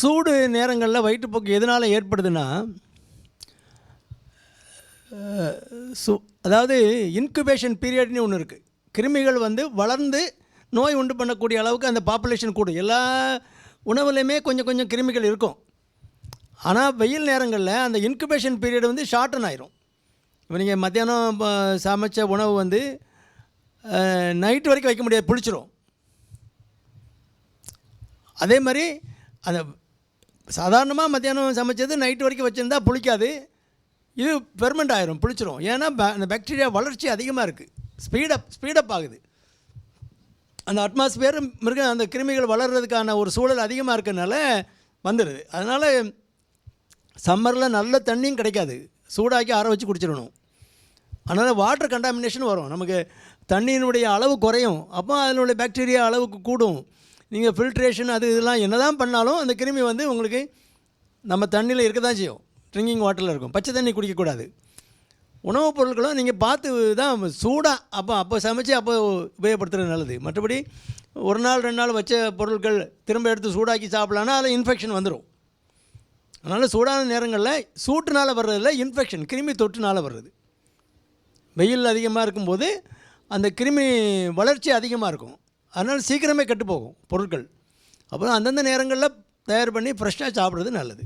சூடு நேரங்களில் வயிற்றுப்போக்கு எதனால் ஏற்படுதுன்னா சு அதாவது இன்குபேஷன் பீரியட்னு ஒன்று இருக்குது கிருமிகள் வந்து வளர்ந்து நோய் உண்டு பண்ணக்கூடிய அளவுக்கு அந்த பாப்புலேஷன் கூடும். எல்லா உணவுலையுமே கொஞ்சம் கொஞ்சம் கிருமிகள் இருக்கும். ஆனால் வெயில் நேரங்களில் அந்த இன்குபேஷன் பீரியட் வந்து ஷார்டன் ஆயிரும். இப்போ நீங்கள் மத்தியானம் சமைச்ச உணவு வந்து நைட் வரைக்கும் வைக்க முடியாது புளிச்சிரும். அதே மாதிரி அந்த சாதாரணமாக மத்தியானம் சமைச்சது நைட்டு வரைக்கும் வச்சுருந்தா புளிக்காது. இது பெர்மெண்ட் ஆயிரும் புளிச்சிரும். ஏன்னா அந்த பாக்டீரியா வளர்ச்சி அதிகமாக இருக்குது ஸ்பீடப் ஸ்பீடப் ஆகுது. அந்த அட்மாஸ்பியர் மிருக அந்த கிருமிகள் வளர்கிறதுக்கான ஒரு சூழல் அதிகமாக இருக்கிறதுனால வந்துடுது அதனால் சம்மரில் நல்ல தண்ணியும் கிடைக்காது. சூடாக்கி ஆற வச்சு குடிச்சிடணும். அதனால் வாட்டர் கண்டாமினேஷன் வரும். நமக்கு தண்ணியினுடைய அளவு குறையும். அப்போ அதனுடைய பாக்டீரியா அளவுக்கு கூடும். நீங்கள் ஃபில்ட்ரேஷன் அது இதெல்லாம் என்ன தான் பண்ணாலும் அந்த கிருமி வந்து உங்களுக்கு நம்ம தண்ணியில் இருக்க தான் செய்யும் ட்ரிங்கிங் வாட்டரில் இருக்கும். பச்சை தண்ணி குடிக்கக்கூடாது. உணவுப் பொருட்களும் நீங்கள் பார்த்து தான் சூடாக அப்போ அப்போ சமைச்சு அப்போ உபயோகப்படுத்துறது நல்லது. மற்றபடி ஒரு நாள் ரெண்டு நாள் வச்ச பொருட்கள் திரும்ப எடுத்து சூடாக்கி சாப்பிட்லான்னா அதில் இன்ஃபெக்ஷன் வந்துடும் அதனால் சூடான நேரங்களில் சூட்டுனால் வர்றதில்ல இன்ஃபெக்ஷன் கிருமி தொற்றுனால் வர்றது. வெயில் அதிகமாக இருக்கும்போது அந்த கிருமி வளர்ச்சி அதிகமாக இருக்கும். அதனால் சீக்கிரமே கெட்டு போகும் பொருட்கள். அப்புறம் அந்தந்த நேரங்களில் தயார் பண்ணி ஃப்ரெஷ்ஷாக சாப்பிட்றது நல்லது.